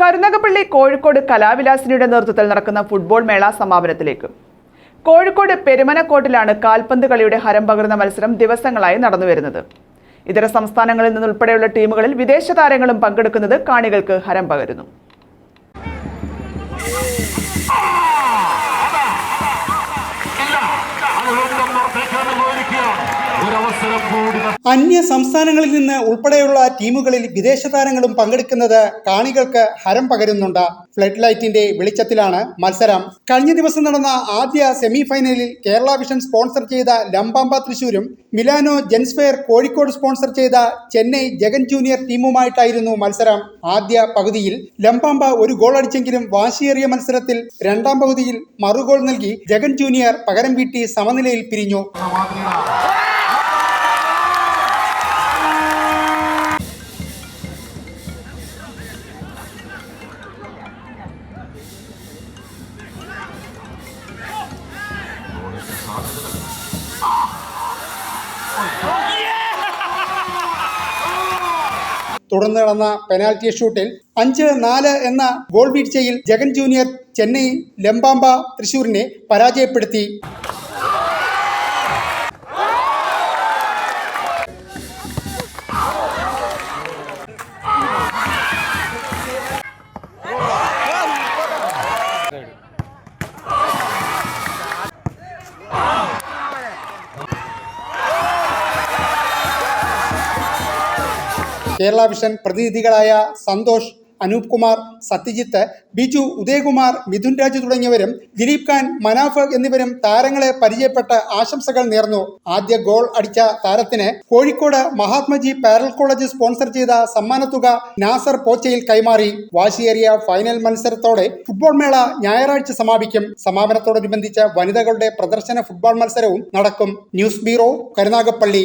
കരുനാഗപ്പള്ളി കോഴിക്കോട് കലാവിലാസിനിയുടെ നേതൃത്വത്തിൽ നടക്കുന്ന ഫുട്ബോൾ മേള സമാപനത്തിലേക്ക്. കോഴിക്കോട് പെരുമനക്കോട്ടിലാണ് കാൽപന്ത് കളിയുടെ ഹരം പകർന്ന മത്സരം ദിവസങ്ങളായി നടന്നുവരുന്നത് ഇതര സംസ്ഥാനങ്ങളിൽ നിന്നുൾപ്പെടെയുള്ള ടീമുകളിൽ വിദേശ താരങ്ങളും പങ്കെടുക്കുന്നത് കാണികൾക്ക് ഹരം പകരുന്നു. കൂടി അന്യ സംസ്ഥാനങ്ങളിൽ നിന്ന് ഉൾപ്പെടെയുള്ള ടീമുകളിൽ വിദേശ താരങ്ങളും പങ്കെടുക്കുന്നത് കാണികൾക്ക് ഹരം പകരുന്നുണ്ട്. ഫ്ലഡ് ലൈറ്റിന്റെ വെളിച്ചത്തിലാണ് മത്സരം. കഴിഞ്ഞ ദിവസം നടന്ന ആദ്യ സെമി ഫൈനലിൽ കേരള വിഷൻ സ്പോൺസർ ചെയ്ത ലംബാമ്പ തൃശൂരും Milano gents fair Kozhikode sponsor ചെയ്ത ചെന്നൈ ജഗൻ ജൂനിയർ ടീമുമായിട്ടായിരുന്നു മത്സരം. ആദ്യ പകുതിയിൽ ലംബാമ്പ ഒരു ഗോൾ അടിച്ചെങ്കിലും വാശിയേറിയ മത്സരത്തിൽ രണ്ടാം പകുതിയിൽ മറുഗോൾ നൽകി ജഗൻ ജൂനിയർ പകരം വീട്ടി സമനിലയിൽ പിരിഞ്ഞു. തുടർന്ന് നടന്ന പെനാൽറ്റി ഷൂട്ടിൽ അഞ്ച് നാല് എന്ന ഗോൾ വീഴ്ചയിൽ ജഗൻ ജൂനിയർ ചെന്നൈ ലംബാമ്പ തൃശൂരിനെ പരാജയപ്പെടുത്തി. കേരള വിഷൻ പ്രതിനിധികളായ സന്തോഷ് അനൂപ് കുമാർ സത്യജിത്ത് ബിജു ഉദയകുമാർ മിഥുൻ രാജ് തുടങ്ങിയവരും ദിലീപ് ഖാൻ മനാഫ് എന്നിവരും താരങ്ങളെ പരിചയപ്പെട്ട് ആശംസകൾ നേർന്നു. ആദ്യ ഗോൾ അടിച്ച താരത്തിന് Kozhikode Mahatmaji parallel college sponsor ചെയ്ത സമ്മാനത്തുക നാസർ പോച്ചയിൽ കൈമാറി. വാശിയേറിയ ഫൈനൽ മത്സരത്തോടെ ഫുട്ബോൾ മേള ഞായറാഴ്ച സമാപിക്കും. സമാപനത്തോടനുബന്ധിച്ച് വനിതകളുടെ പ്രദർശന ഫുട്ബോൾ മത്സരവും നടക്കും. News bureau Karunagappally.